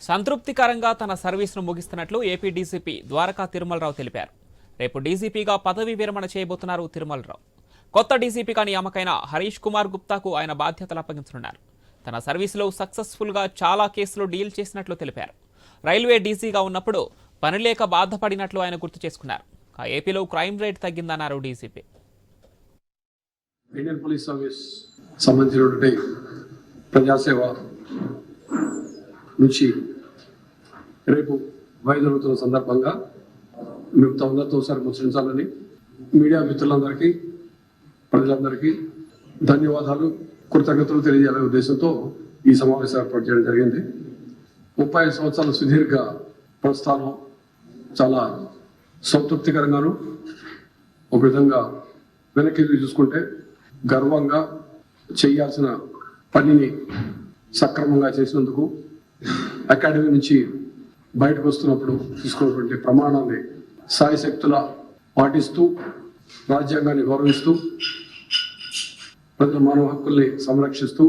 సంతృప్తికరంగా తన సర్వీస్ను ముగిస్తున్నట్లు ఏపీ డీజీపీ ద్వారకా తిరుమలరావు తెలిపారు. రేపు డీజీపీగా పదవి విరమణ చేయబోతున్నారు తిరుమలరావు. కొత్త డీజీపీగా నియామకైన హరీష్ కుమార్ గుప్తాకు ఆయన బాధ్యతలు అప్పగించనున్నారు. తన సర్వీసులో సక్సెస్ఫుల్గా చాలా కేసులు డీల్ చేసినట్లు తెలిపారు. రైల్వే డీజీగా ఉన్నప్పుడు పనిలేక బాధపడినట్లు ఆయన గుర్తు చేసుకున్నారు. ఆ ఏపీలో క్రైమ్ రేట్ తగ్గిందన్నారు డీజీపీ. ఇండియన్ పోలీస్ సర్వీస్ సంబంధించినటువంటి ప్రజాసేవ నుంచి రేపు వైదొలుగుతున్న సందర్భంగా మిగతా అందరితో ఒకసారి ముచ్చరించాలని మీడియా మిత్రులందరికీ ప్రజలందరికీ ధన్యవాదాలు కృతజ్ఞతలు తెలియజేయాలనే ఉద్దేశంతో ఈ సమావేశం ఏర్పాటు చేయడం జరిగింది. ముప్పై ఐదు సంవత్సరాల సుదీర్ఘ ప్రస్థానం చాలా సంతృప్తికరంగాను ఒక విధంగా వెనక్కి చూసుకుంటే గర్వంగా చేయాల్సిన పనిని సక్రమంగా చేసినందుకు అకాడమీ నుంచి బయటకు వస్తున్నప్పుడు తీసుకున్నటువంటి ప్రమాణాన్ని సాయశక్తుల పాటిస్తూ రాజ్యాంగాన్ని గౌరవిస్తూ ప్రజల మానవ హక్కుల్ని సంరక్షిస్తూ